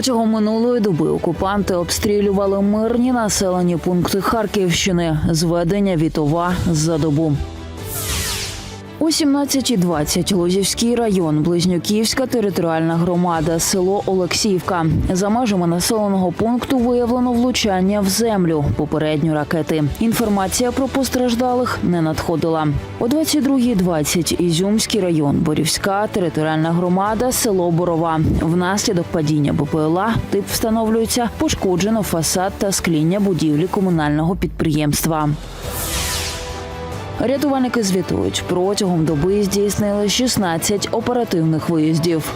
Протягом минулої доби окупанти обстрілювали мирні населені пункти Харківщини. Зведення Вітова за добу. О 17.20 Лозівський район, Близнюківська територіальна громада, село Олексіївка. За межами населеного пункту виявлено влучання в землю. Попередньо ракети. Інформація про постраждалих не надходила. О 22.20 Ізюмський район, Борівська територіальна громада, село Борова. Внаслідок падіння БПЛА тип встановлюється пошкоджено фасад та скління будівлі комунального підприємства. Рятувальники звітують, протягом доби здійснили 16 оперативних виїздів.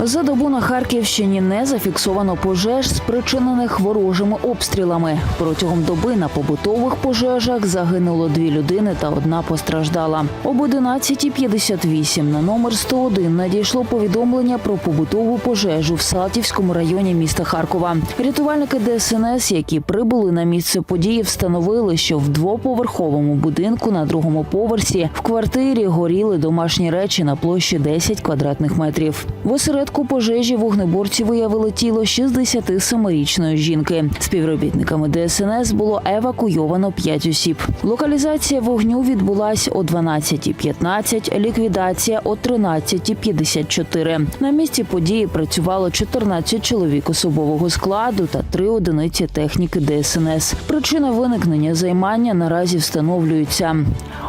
За добу на Харківщині не зафіксовано пожеж, спричинених ворожими обстрілами. Протягом доби на побутових пожежах загинуло дві людини та одна постраждала. Об 11.58 на номер 101 надійшло повідомлення про побутову пожежу в Салтівському районі міста Харкова. Рятувальники ДСНС, які прибули на місце події, встановили, що в двоповерховому будинку на другому поверсі в квартирі горіли домашні речі на площі 10 квадратних метрів. В осередку пожежі вогнеборці виявили тіло 67-річної жінки. Співробітниками ДСНС було евакуйовано 5 осіб. Локалізація вогню відбулась о 12.15, ліквідація о 13.54. На місці події працювало 14 чоловік особового складу та 3 одиниці техніки ДСНС. Причина виникнення займання наразі встановлюється.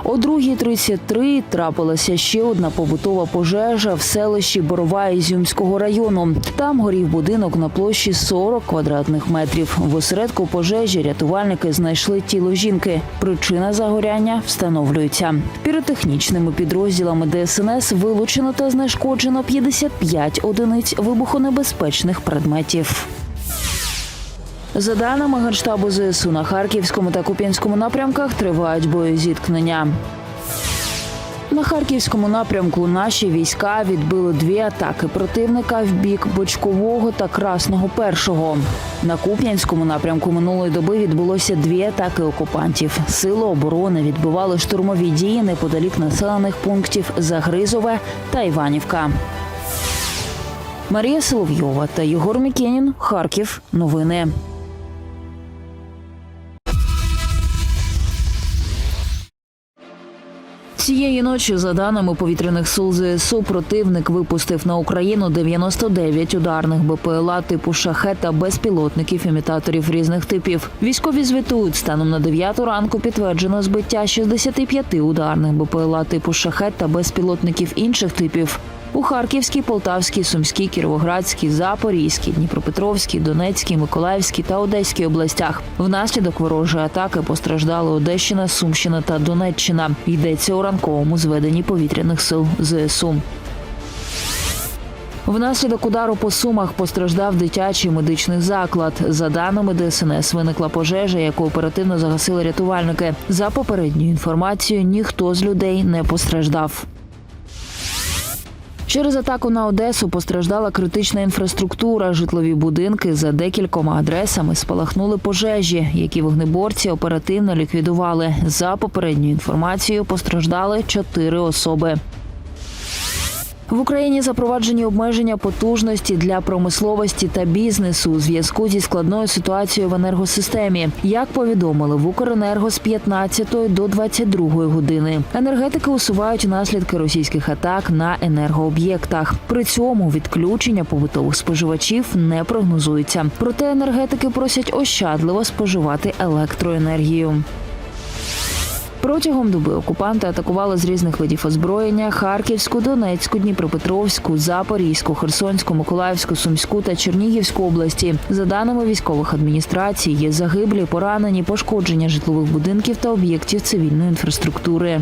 О 2.33 трапилася ще одна побутова пожежа в селищі Борова Ізюмського району. Там горів будинок на площі 40 квадратних метрів. В осередку пожежі рятувальники знайшли тіло жінки. Причина загоряння встановлюється. Піротехнічними підрозділами ДСНС вилучено та знешкоджено 55 одиниць вибухонебезпечних предметів. За даними Генштабу ЗСУ на Харківському та Куп'янському напрямках тривають боєзіткнення. На харківському напрямку наші війська відбили дві атаки противника в бік Бочкового та Красного Першого. На Куп'янському напрямку минулої доби відбулося дві атаки окупантів. Сили оборони відбивали штурмові дії неподалік населених пунктів Загризове та Іванівка. Марія Соловйова та Єгор Мікенін. Харків. Новини. Цієї ночі, за даними повітряних сил ЗСУ, противник випустив на Україну 99 ударних БПЛА типу шахет та безпілотників імітаторів різних типів. Військові звітують станом на 9 ранку підтверджено збиття 65 ударних БПЛА типу шахет та безпілотників інших типів. У Харківській, Полтавській, Сумській, Кіровоградській, Запорізькій, Дніпропетровській, Донецькій, Миколаївській та Одеській областях. Внаслідок ворожої атаки постраждали Одещина, Сумщина та Донеччина. Йдеться у ранковому зведенні повітряних сил ЗСУ. Внаслідок удару по сумах постраждав дитячий медичний заклад. За даними ДСНС, виникла пожежа, яку оперативно загасили рятувальники. За попередньою інформацією, ніхто з людей не постраждав. Через атаку на Одесу постраждала критична інфраструктура. Житлові будинки за декількома адресами спалахнули пожежі, які вогнеборці оперативно ліквідували. За попередньою інформацією постраждали чотири особи. В Україні запроваджені обмеження потужності для промисловості та бізнесу у зв'язку зі складною ситуацією в енергосистемі. Як повідомили в Укренерго з 15 до 22 години. Енергетики усувають наслідки російських атак на енергооб'єктах. При цьому відключення побутових споживачів не прогнозується. Проте енергетики просять ощадливо споживати електроенергію. Протягом доби окупанти атакували з різних видів озброєння Харківську, Донецьку, Дніпропетровську, Запорізьку, Херсонську, Миколаївську, Сумську та Чернігівську області. За даними військових адміністрацій, є загиблі, поранені, пошкодження житлових будинків та об'єктів цивільної інфраструктури.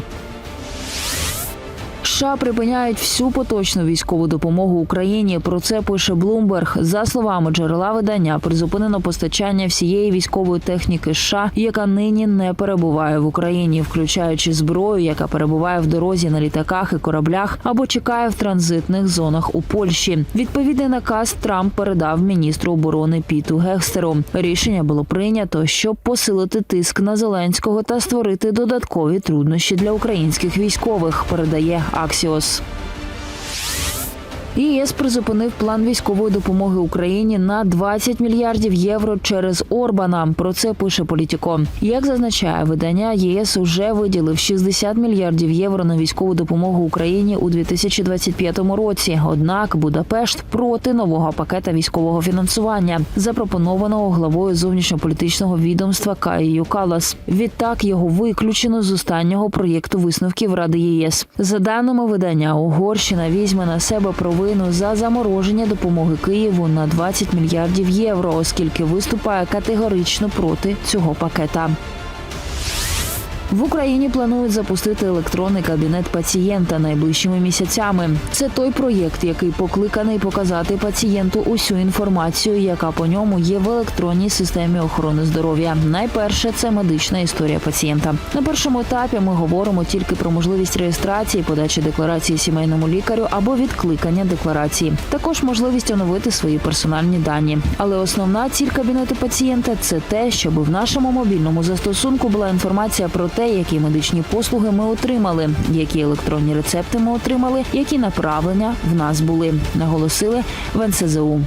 США припиняють всю поточну військову допомогу Україні. Про це пише Блумберг. За словами джерела видання, призупинено постачання всієї військової техніки США, яка нині не перебуває в Україні, включаючи зброю, яка перебуває в дорозі на літаках і кораблях або чекає в транзитних зонах у Польщі. Відповідний наказ Трамп передав міністру оборони Піту Гекстеру. Рішення було прийнято, щоб посилити тиск на Зеленського та створити додаткові труднощі для українських військових. Передає Axios. ЄС призупинив план військової допомоги Україні на 20 мільярдів євро через Орбана. Про це пише Політіко. Як зазначає видання, ЄС уже виділив 60 мільярдів євро на військову допомогу Україні у 2025 році. Однак Будапешт проти нового пакета військового фінансування, запропонованого главою зовнішньополітичного відомства Каїю Калас. Відтак його виключено з останнього проєкту висновків Ради ЄС. За даними видання, Угорщина візьме на себе провину за замороження допомоги Києву на 20 мільярдів євро, оскільки виступає категорично проти цього пакета. В Україні планують запустити електронний кабінет пацієнта найближчими місяцями. Це той проєкт, який покликаний показати пацієнту усю інформацію, яка по ньому є в електронній системі охорони здоров'я. Найперше це медична історія пацієнта. На першому етапі ми говоримо тільки про можливість реєстрації, подачі декларації сімейному лікарю або відкликання декларації. Також можливість оновити свої персональні дані. Але основна ціль кабінету пацієнта це те, щоб в нашому мобільному застосунку була інформація про те, які медичні послуги ми отримали, які електронні рецепти ми отримали, які направлення в нас були, наголосили в НСЗУ.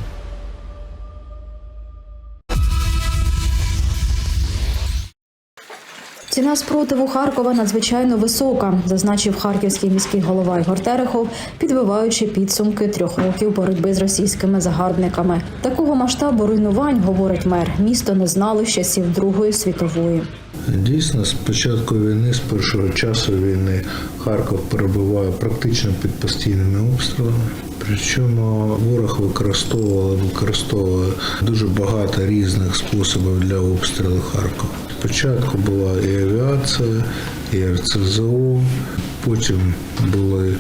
Ціна спротиву Харкова надзвичайно висока, зазначив харківський міський голова Ігор Терехов, підбиваючи підсумки трьох років боротьби з російськими загарбниками. Такого масштабу руйнувань, говорить мер, місто не знало з часів Другої світової. Дійсно, з початку війни, з першого часу війни, Харків перебуває практично під постійними обстрілами. Причому ворог використовував використовує дуже багато різних способів для обстрілу Харкова. Спочатку була і авіація, і РЦЗО, потім були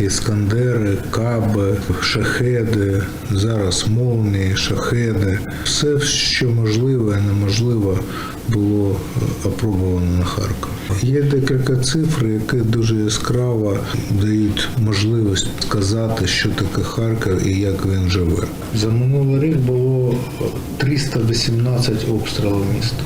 іскандери, каби, шахеди, зараз молнії, шахеди. Все, що можливе і неможливо, було опробовано на Харків. Є декілька цифр, які дуже яскраво дають можливість сказати, що таке Харків і як він живе. За минулий рік було 318 обстрілів міста.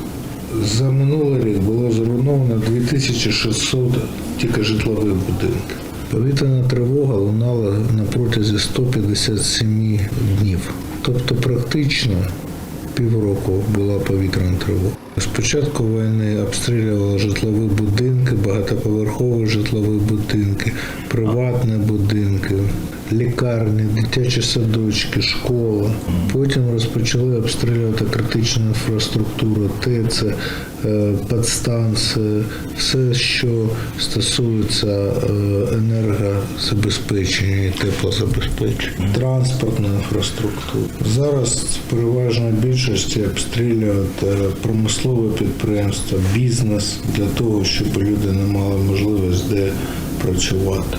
За минулий рік було зруйновано 2600 тільки житлових будинків. Повітряна тривога лунала на протязі 157 днів. Тобто практично півроку була повітряна тривога. Спочатку війни обстрілювали житлові будинки, багатоповерхові житлові будинки, приватні будинки, лікарні, дитячі садочки, школа. Потім розпочали обстрілювати критичну інфраструктуру, ТЕЦ, е, підстанції, все, що стосується е, енергозабезпечення і теплозабезпечення, транспортна інфраструктура. Зараз переважна більшості обстрілюють е, промислове підприємство, бізнес для того, щоб люди не мали можливість де працювати.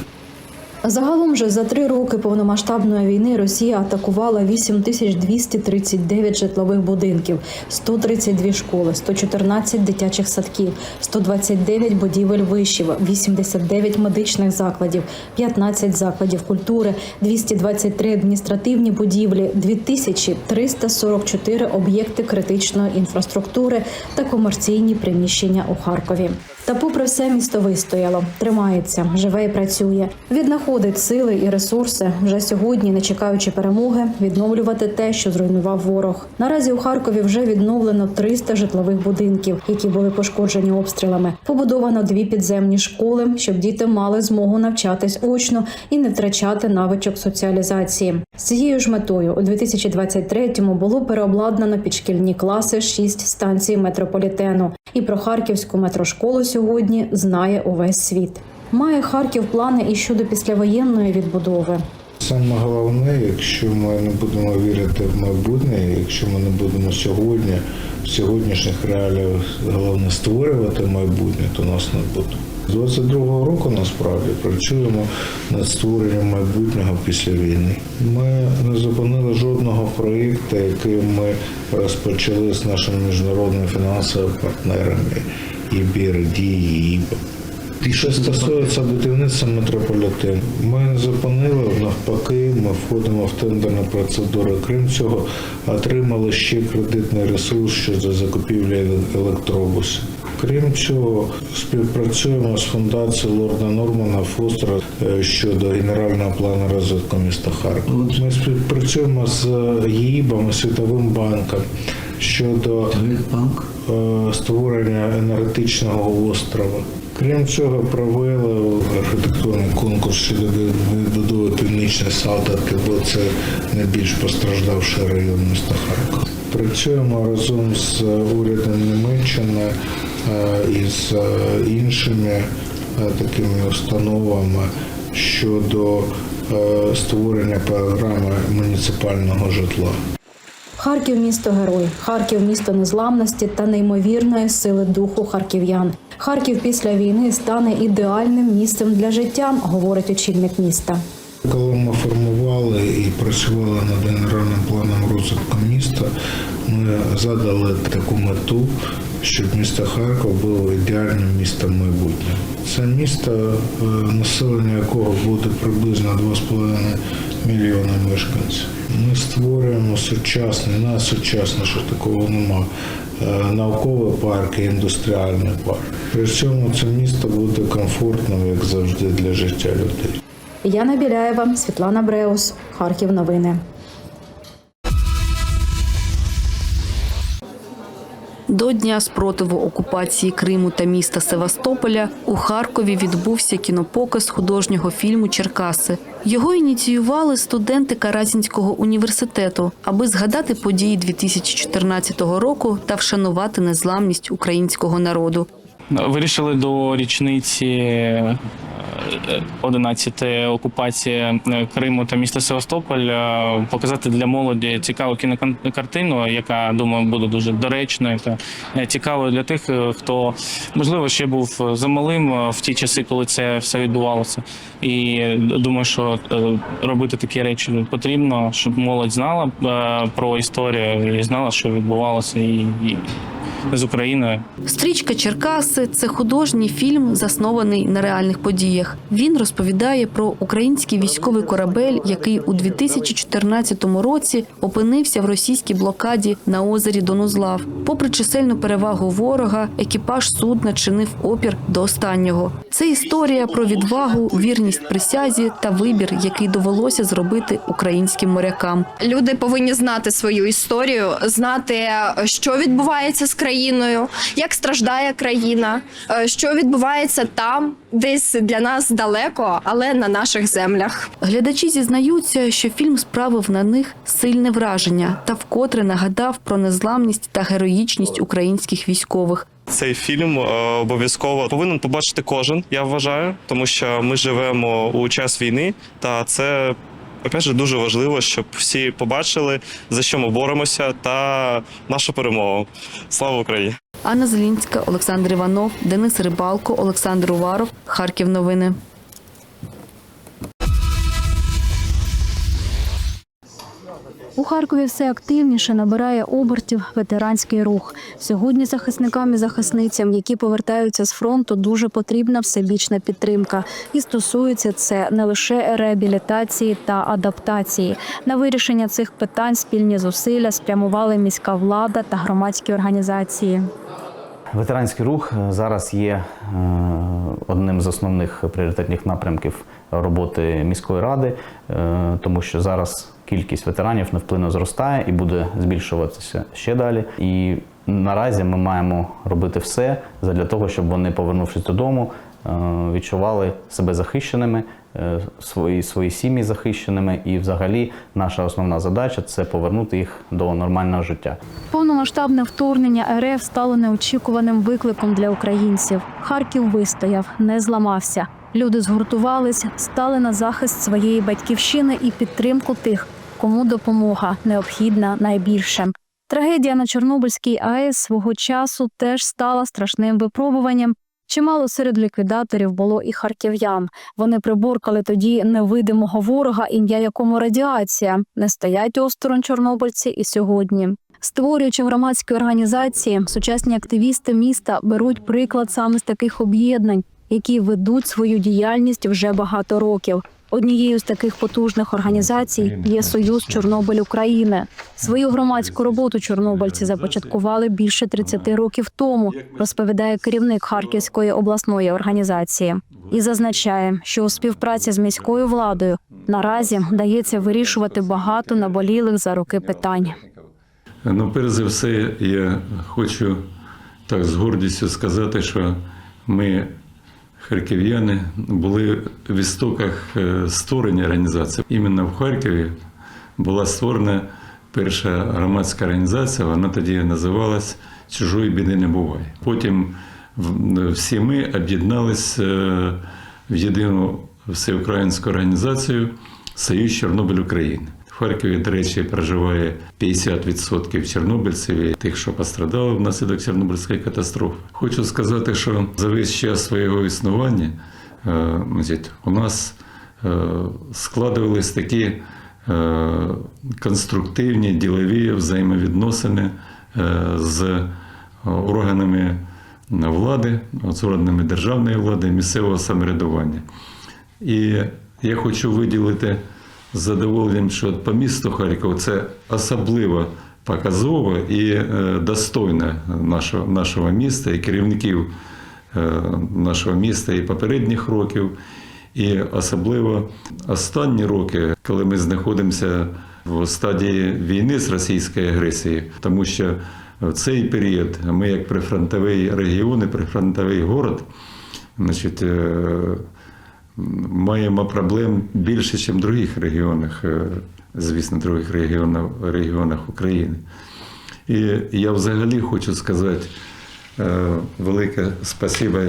Загалом же за три роки повномасштабної війни Росія атакувала 8239 житлових будинків, 132 школи, 114 дитячих садків, 129 будівель вишів, 89 медичних закладів, 15 закладів культури, 223 адміністративні будівлі, 2344 об'єкти критичної інфраструктури та комерційні приміщення у Харкові. Та попри все місто вистояло, тримається, живе і працює. Віднаходить сили і ресурси вже сьогодні, не чекаючи перемоги, відновлювати те, що зруйнував ворог. Наразі у Харкові вже відновлено 300 житлових будинків, які були пошкоджені обстрілами. Побудовано дві підземні школи, щоб діти мали змогу навчатись очно і не втрачати навичок соціалізації. З цією ж метою у 2023-му було переобладнано підшкільні класи шість станцій метрополітену. І про харківську метрошколу сьогодні знає увесь світ. Має Харків плани і щодо післявоєнної відбудови. Саме головне, якщо ми не будемо вірити в майбутнє, якщо ми не будемо сьогодні, в сьогоднішніх реаліях головне створювати майбутнє, то нас не буде. З 22-го року насправді працюємо над створенням майбутнього після війни. Ми не зупинили жодного проєкту, який ми розпочали з нашими міжнародними фінансовими партнерами і ІБА. І що стосується будівництва метрополітену, ми не зупинили навпаки. Ми входимо в тендерні процедури. Крім цього, отримали ще кредитний ресурс щодо закупівлі електробусів. Крім цього, співпрацюємо з фундацією Лорда Нормана Фостера е, щодо генерального плану розвитку міста Харкова. Ми співпрацюємо з ЄІБом, Світовим банком щодо е, створення енергетичного острова. Крім цього, провели архітектурний конкурс щодо відбудови північної Салтівки, бо це найбільш постраждавший район міста Харкова. Працюємо разом з урядом Німеччини е, і з е, іншими е, такими установами щодо е, створення програми муніципального житла. Харків місто герой, Харків місто незламності та неймовірної сили духу харків'ян. Харків після війни стане ідеальним місцем для життя, говорить очільник міста. Коли ми формували і працювали над генеральним планом розвитку міста, ми задали таку мету, щоб місто Харків було ідеальним містом майбутнього. Це місто, е, населення якого буде приблизно 2,5 мільйона мешканців. Ми створюємо сучасний, найсучасніше такого нема. е, Науковий парк і індустріальний парк. При цьому це місто буде комфортним, як завжди, для життя людей. Яна Біляєва, Світлана Бреус, Харків. Новини. До дня спротиву окупації Криму та міста Севастополя у Харкові відбувся кінопоказ художнього фільму Черкаси. Його ініціювали студенти Каразінського університету, аби згадати події 2014 року та вшанувати незламність українського народу. Вирішили до річниці е, 11 окупації е, Криму та міста Севастополь е, показати для молоді цікаву кінокартину, яка думаю буде дуже доречною та е, цікавою для тих, е, хто можливо ще був замалим е, в ті часи, коли це все відбувалося. І е, думаю, що е, робити такі речі потрібно, щоб молодь знала е, про історію і знала, що відбувалося і з Україною. Стрічка Черкаси це художній фільм, заснований на реальних подіях. Він розповідає про український військовий корабель, який у 2014 році опинився в російській блокаді на озері Донузлав. Попри чисельну перевагу ворога, екіпаж судна чинив опір до останнього. Це історія про відвагу, вірність присязі та вибір, який довелося зробити українським морякам. Люди повинні знати свою історію, знати, що відбувається з країною, як страждає країна, е, що відбувається там, десь для нас далеко, але на наших землях. Глядачі зізнаються, що фільм справив на них сильне враження та вкотре нагадав про незламність та героїчність українських військових. Цей фільм е, обов'язково повинен побачити кожен, я вважаю, тому що ми живемо у час війни, та це опять же дуже важливо, щоб всі побачили за що ми боремося, та нашу перемогу. Слава Україні! Анна Зелінська, Олександр Іванов, Денис Рибалко, Олександр Уваров. Харків новини. У Харкові все активніше набирає обертів ветеранський рух. Сьогодні захисникам і захисницям, які повертаються з фронту, дуже потрібна всебічна підтримка. І стосується це не лише реабілітації та адаптації. На вирішення цих питань спільні зусилля спрямували міська влада та громадські організації. Ветеранський рух е, зараз є е, одним з основних пріоритетних напрямків роботи міської ради, е, тому що зараз кількість ветеранів невпинно зростає і буде збільшуватися ще далі. І наразі ми маємо робити все для того, щоб вони, повернувшись додому, е, відчували себе захищеними, е, свої, свої сім'ї захищеними. І, взагалі, наша основна задача це повернути їх до нормального життя. Повномасштабне вторгнення РФ стало неочікуваним викликом для українців. Харків вистояв, не зламався. Люди згуртувались, стали на захист своєї батьківщини і підтримку тих, кому допомога необхідна найбільше. Трагедія на Чорнобильській АЕС свого часу теж стала страшним випробуванням. Чимало серед ліквідаторів було і харків'ян. Вони приборкали тоді невидимого ворога, ім'я якому радіація. Не стоять осторонь чорнобильці і сьогодні. Створюючи громадські організації, сучасні активісти міста беруть приклад саме з таких об'єднань, які ведуть свою діяльність вже багато років. Однією з таких потужних організацій є Союз Чорнобиль України. Свою громадську роботу чорнобильці започаткували більше 30 років тому, розповідає керівник Харківської обласної організації. І зазначає, що у співпраці з міською владою наразі вдається вирішувати багато наболілих за роки питань. Ну, перш за все, я хочу так з гордістю сказати, що ми, харків'яни, були в істоках е, створення організації. Іменно в Харкові була створена перша громадська організація, вона тоді називалась Чужої біди не буває. Потім всі ми об'єднались е, в єдину всеукраїнську організацію Союз Чорнобиль України. Харкові, до речі, проживає 50% чорнобильців і тих, що пострадали внаслідок Чорнобильської катастрофи. Хочу сказати, що за весь час свого існування е, у нас е, складувались такі е, конструктивні ділові взаємовідносини з органами влади, з органами державної влади, місцевого самоврядування. І я хочу виділити задоволенням, що по місту Харкова це особливо показово і е, достойно нашого, нашого міста і керівників е, нашого міста і попередніх років. І особливо останні роки, коли ми знаходимося в стадії війни з російською агресією, тому що в цей період ми, як прифронтовий регіон і прифронтовий город, значить, е, маємо проблем більше, ніж в других регіонах, е, звісно, других регіонах, регіонах України. І я взагалі хочу сказати е, велике спасибо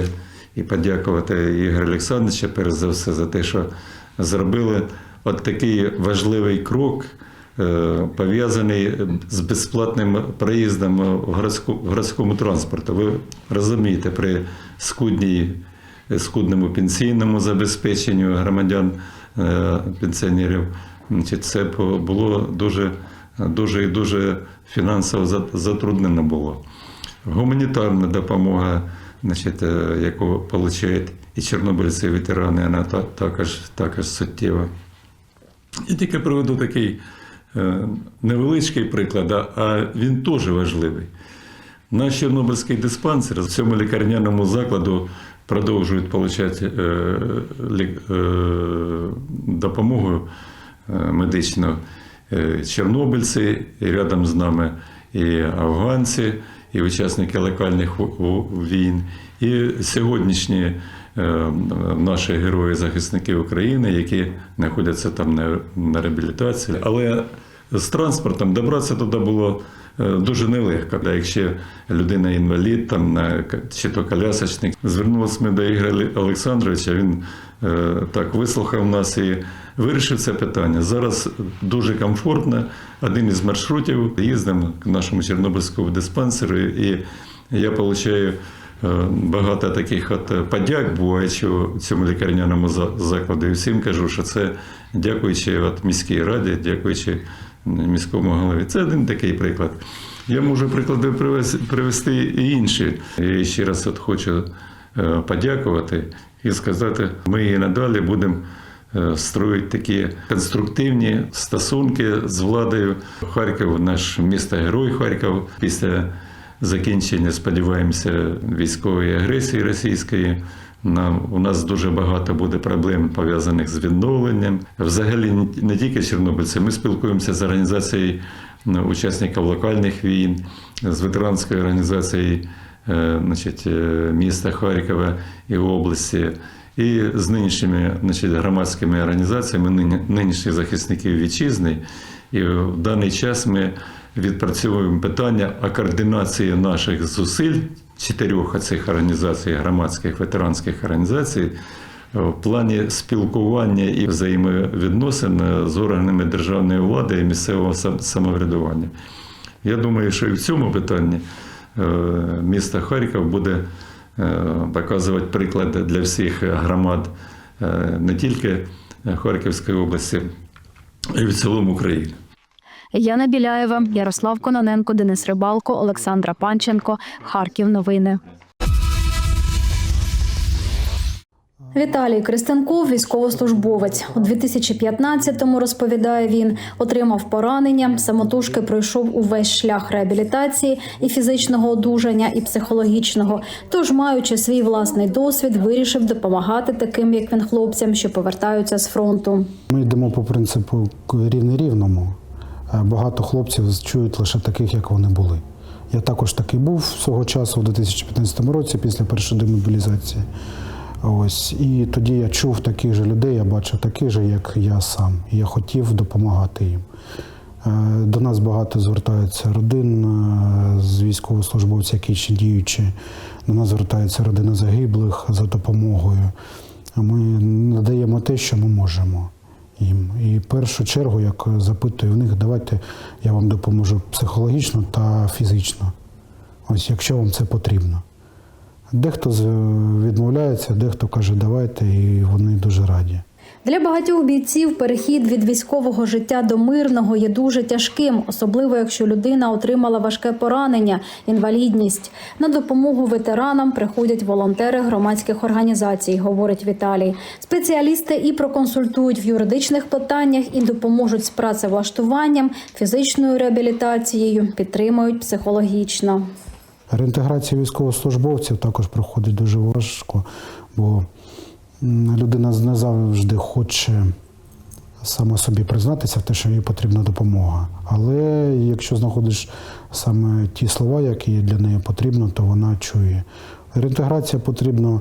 і подякувати Ігоря Олександровича, перш за все, за те, що зробили от такий важливий крок, е, пов'язаний з безплатним проїздом в городському транспорту. Ви розумієте, при скудній скудному пенсійному забезпеченню громадян е, пенсіонерів. Це було дуже, дуже і дуже фінансово затруднено було. Гуманітарна допомога, значить, е, яку отримують і чорнобильці, і ветерани, вона також, також суттєва. Я тільки приведу такий е, невеличкий приклад, а він теж важливий. Наш Чорнобильський диспансер в цьому лікарняному закладу продовжують отримати е, е, допомогу е, медичну чорнобильці, рядом з нами і афганці, і учасники локальних війн, і сьогоднішні наші герої-захисники України, які знаходяться там на, реабілітації. Але з транспортом добратися туди було дуже нелегко. А Якщо людина інвалід, там на чи то колясочник, звернулися ми до Ігоря Олександровича. Він е, так вислухав нас і вирішив це питання. Зараз дуже комфортно. Один із маршрутів їздимо к нашому Чорнобильському диспансеру, і я отримую Е, Багато таких от е, подяк в цьому лікарняному за- закладі. І всім кажу, що це дякуючи от міській раді, дякуючи міському голові. Це один такий приклад. Я можу приклади привести і інші. І ще раз от хочу е, подякувати і сказати, ми і надалі будемо е, строїть такі конструктивні стосунки з владою. Харків, наш місто герой Харків після закінчення, сподіваємося, військової агресії російської. Нам у нас дуже багато буде проблем пов'язаних з відновленням. Взагалі, не- тільки чорнобильці. Ми спілкуємося з організацією ну, учасників локальних війн, з ветеранською організацією е, значить, е, міста Харкова і області. І з нинішніми значить, громадськими організаціями, нині- нинішніх захисників вітчизни. І в даний час ми відпрацьовуємо питання о координації наших зусиль чотирьох цих організацій, громадських ветеранських організацій, в плані спілкування і взаємовідносин з органами державної влади і місцевого самоврядування. Я думаю, що і в цьому питанні е, місто Харків буде е, показувати приклад для всіх громад е, не тільки Харківської області, а й в цілому України. Яна Біляєва, Ярослав Кононенко, Денис Рибалко, Олександра Панченко. Харків. Новини. Віталій Кристенков, військовослужбовець. У 2015-му, розповідає він, отримав поранення, самотужки пройшов увесь шлях реабілітації і фізичного одужання, і психологічного. Тож, маючи свій власний досвід, вирішив допомагати таким, як він, хлопцям, що повертаються з фронту. Ми йдемо по принципу рівне рівному. Е, Багато хлопців чують лише таких, як вони були. Я також такий був свого часу, у 2015 році, після першої демобілізації. Ось і тоді я чув таких же людей, я бачив таких же, як я сам. Я хотів допомагати їм. Е, До нас багато звертаються родин е, з військовослужбовців, які ще діючі. До нас звертається родина загиблих за допомогою. Ми надаємо те, що ми можемо їм. І в першу чергу, як запитую в них, давайте я вам допоможу психологічно та фізично. Ось якщо вам це потрібно. Дехто відмовляється, дехто каже, давайте, і вони дуже раді. Для багатьох бійців перехід від військового життя до мирного є дуже тяжким, особливо якщо людина отримала важке поранення, інвалідність. На допомогу ветеранам приходять волонтери громадських організацій, говорить Віталій. Спеціалісти і проконсультують в юридичних питаннях, і допоможуть з працевлаштуванням, фізичною реабілітацією, підтримують психологічно. Реінтеграція військовослужбовців також проходить дуже важко, бо людина не завжди хоче сама собі признатися в те, що їй потрібна допомога. Але якщо знаходиш саме ті слова, які для неї потрібно, то вона чує. Реінтеграція потрібна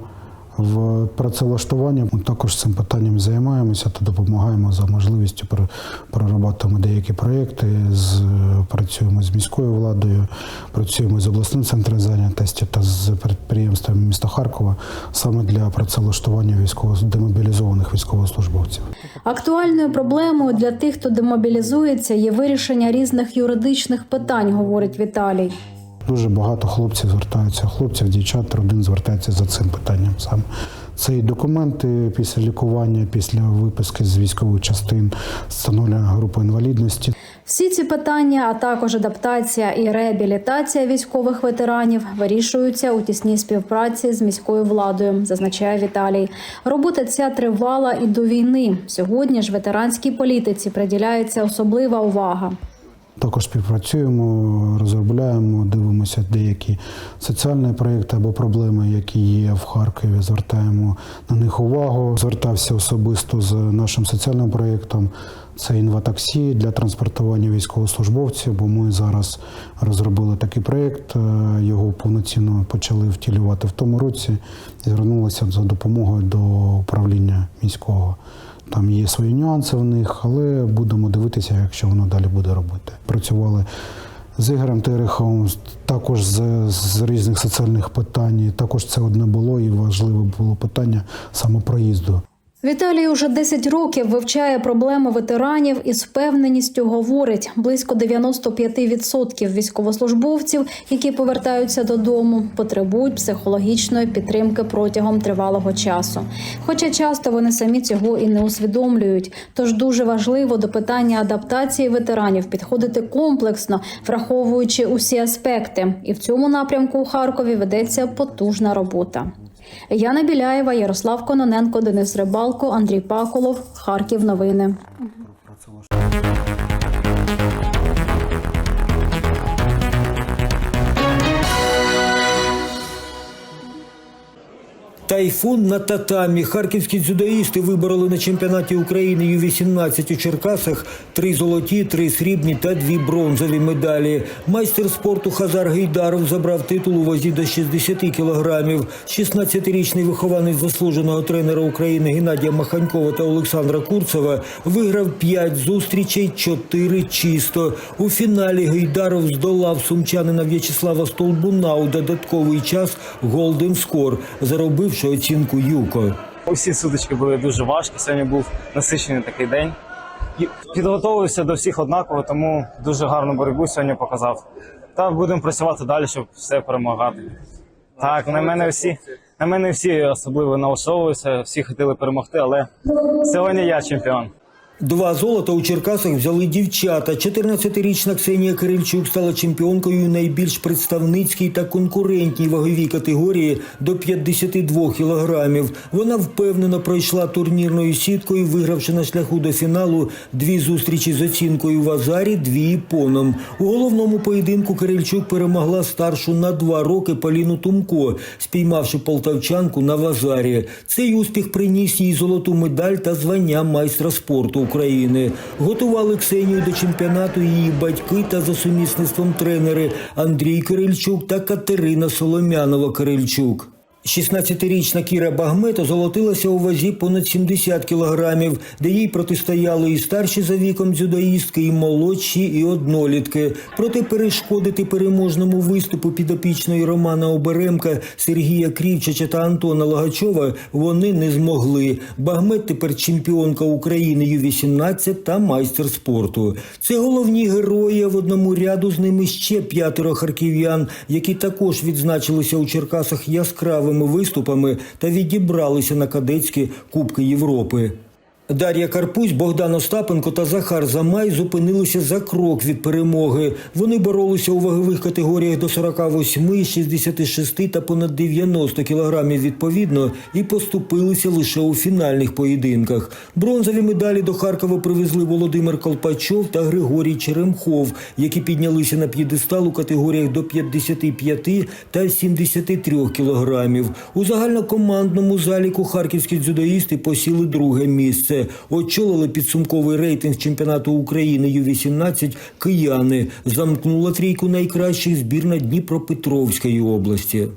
в працевлаштуванні. Ми також цим питанням займаємося та допомагаємо за можливістю пр- прорабатуємо деякі проєкти, з, працюємо з міською владою, працюємо з обласним центром зайнятості та з підприємствами міста Харкова саме для працевлаштування військово демобілізованих військовослужбовців. Актуальною проблемою для тих, хто демобілізується, є вирішення різних юридичних питань, говорить Віталій. Дуже багато хлопців звертаються, хлопців, дівчат, родин звертаються за цим питанням саме. Це і документи після лікування, після виписки з військових частин, встановлення групи інвалідності. Всі ці питання, а також адаптація і реабілітація військових ветеранів вирішуються у тісній співпраці з міською владою, зазначає Віталій. Робота ця тривала і до війни. Сьогодні ж ветеранській політиці приділяється особлива увага. Також співпрацюємо, розробляємо, дивимося деякі соціальні проєкти або проблеми, які є в Харкові. Звертаємо на них увагу. Звертався особисто з нашим соціальним проєктом. Це інватаксі для транспортування військовослужбовців, бо ми зараз розробили такий проєкт, е, його повноцінно почали втілювати в тому році і звернулися за допомогою до управління міського. Там є свої нюанси в них, але будемо дивитися, якщо воно далі буде робити. Працювали з Ігорем Тереховим, також з, з різних соціальних питань. Також це одне було і важливе було питання саме проїзду. Віталій уже 10 років вивчає проблеми ветеранів і з впевненістю говорить: близько 95% військовослужбовців, які повертаються додому, потребують психологічної підтримки протягом тривалого часу. Хоча часто вони самі цього і не усвідомлюють. Тож дуже важливо до питання адаптації ветеранів підходити комплексно, враховуючи усі аспекти. І в цьому напрямку у Харкові ведеться потужна робота. Яна Біляєва, Ярослав Кононенко, Денис Рибалко, Андрій Паколов. Харків. Новини. Тайфун на татамі. Харківські дзюдоїсти вибороли на чемпіонаті України Ю-18 у Черкасах три золоті, три срібні та дві бронзові медалі. Майстер спорту Хазар Гейдаров забрав титул у вазі до 60 кілограмів. 16-річний вихованець заслуженого тренера України Геннадія Маханькова та Олександра Курцева виграв 5 зустрічей, 4 чисто. У фіналі Гейдаров здолав сумчанина В'ячеслава Столбуна у додатковий час Голден Скор, заробивши оцінку Юко. Усі сутички були дуже важкі. Сьогодні був насичений такий день. Підготовився до всіх однаково, тому дуже гарну боротьбу сьогодні показав. Та будемо працювати далі, щоб все перемагати. Так, на мене всі, на мене всі особливо налаштовуються, всі хотіли перемогти, але сьогодні я чемпіон. Два золота у Черкасах взяли дівчата. 14-річна Ксенія Кирильчук стала чемпіонкою найбільш представницькій та конкурентній ваговій категорії до 52 кілограмів. Вона впевнено пройшла турнірною сіткою, вигравши на шляху до фіналу дві зустрічі з оцінкою в Азарі, дві поном. У головному поєдинку Кирильчук перемогла старшу на два роки Поліну Тумко, спіймавши полтавчанку на Вазарі. Цей успіх приніс їй золоту медаль та звання майстра спорту України. Готували Ксенію до чемпіонату її батьки та за сумісництвом тренери Андрій Кирильчук та Катерина Соломянова Кирильчук. 16-річна Кіра Багмето золотилася у вазі понад 70 кілограмів, де їй протистояли і старші за віком дзюдоїстки, і молодші, і однолітки. Проте перешкодити переможному виступу підопічної Романа Оберемка, Сергія Крівчача та Антона Лагачова вони не змогли. Багмет тепер чемпіонка України Ю-18 та майстер спорту. Це головні герої, в одному ряду з ними ще п'ятеро харків'ян, які також відзначилися у Черкасах яскравими виступами та відібралися на кадетські Кубки Європи. Дар'я Карпусь, Богдан Остапенко та Захар Замай зупинилися за крок від перемоги. Вони боролися у вагових категоріях до 48, 66 та понад 90 кілограмів відповідно і поступилися лише у фінальних поєдинках. Бронзові медалі до Харкова привезли Володимир Колпачов та Григорій Черемхов, які піднялися на п'єдестал у категоріях до 55 та 73 кілограмів. У загальнокомандному заліку харківські дзюдоїсти посіли друге місце. Очолили підсумковий рейтинг чемпіонату України Ю-18 кияни. Замкнула трійку найкращих збірна Дніпропетровської області.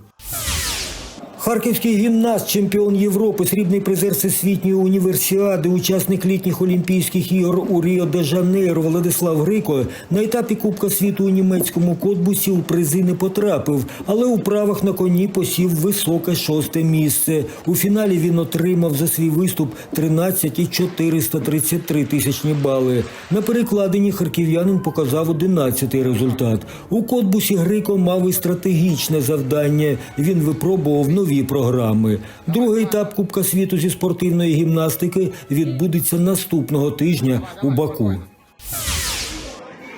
Харківський гімнаст, чемпіон Європи, срібний призер Всесвітньої універсіади, учасник літніх Олімпійських ігор у Ріо де Жанейро Владислав Грико на етапі Кубка світу у німецькому Котбусі у призи не потрапив, але у правах на коні посів високе шосте місце. У фіналі він отримав за свій виступ 13 і 433 тисячні бали. На перекладині харків'янин показав 11-й результат. У Котбусі Грико мав і стратегічне завдання. Він випробував нові програми. Другий етап Кубка світу зі спортивної гімнастики відбудеться наступного тижня у Баку.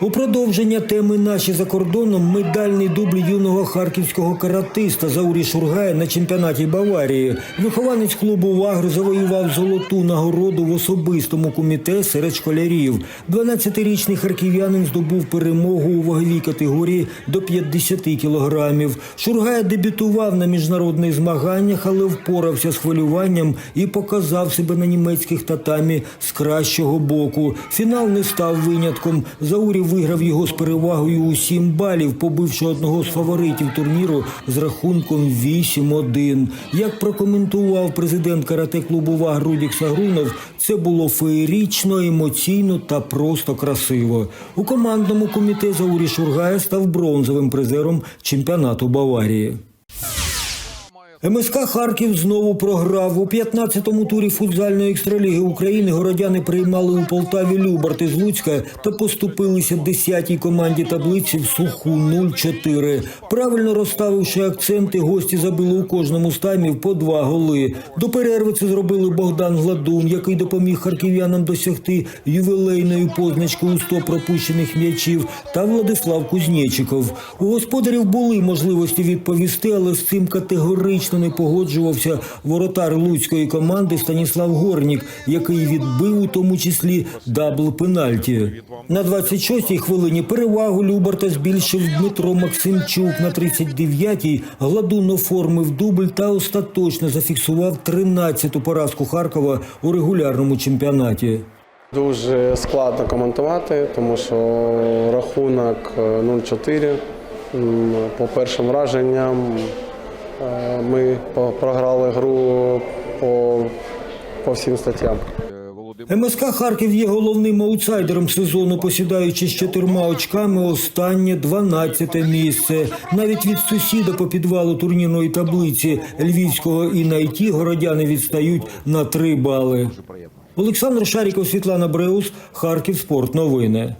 У продовження теми наші за кордоном медальний дубль юного харківського каратиста Заурі Шургая на чемпіонаті Баварії. Вихованець клубу Вагр завоював золоту нагороду в особистому куміте серед школярів. 12-річний харків'янин здобув перемогу у ваговій категорії до 50 кілограмів. Шургай дебютував на міжнародних змаганнях, але впорався з хвилюванням і показав себе на німецьких татамі з кращого боку. Фінал не став винятком. Заурі виграв його з перевагою у 7 балів, побивши одного з фаворитів турніру з рахунком 8-1. Як прокоментував президент карате-клубу «Ваг» Рудік Сагрунов, це було феєрічно, емоційно та просто красиво. У командному комітеті Заурі Шургая став бронзовим призером чемпіонату Баварії. МСК Харків знову програв. У 15-му турі футзальної екстраліги України городяни приймали у Полтаві Любарти з Луцька та поступилися 10-й команді таблиці в суху 0-4. Правильно розставивши акценти, гості забили у кожному з таймів по два голи. До перерви це зробили Богдан Гладун, який допоміг харків'янам досягти ювілейної позначки у 100 пропущених м'ячів, та Владислав Кузнєчиков. У господарів були можливості відповісти, але з цим категорично не погоджувався воротар луцької команди Станіслав Горнік, який відбив у тому числі дабл пенальті. На 26-й хвилині перевагу Любарта збільшив Дмитро Максимчук. На 39-й Гладун оформив дубль та остаточно зафіксував 13-ту поразку Харкова у регулярному чемпіонаті. Дуже складно коментувати, тому що рахунок е, 0-4. По першим враженням е, ми по- програли гру по, по всім статтям. МСК Харків є головним аутсайдером сезону, посідаючи з чотирма очками останнє 12 місце. Навіть від сусіда по підвалу турнірної таблиці Львівського і найті городяни відстають на три бали. Олександр Шаріков, Світлана Бреус, Харків Спорт. Новини.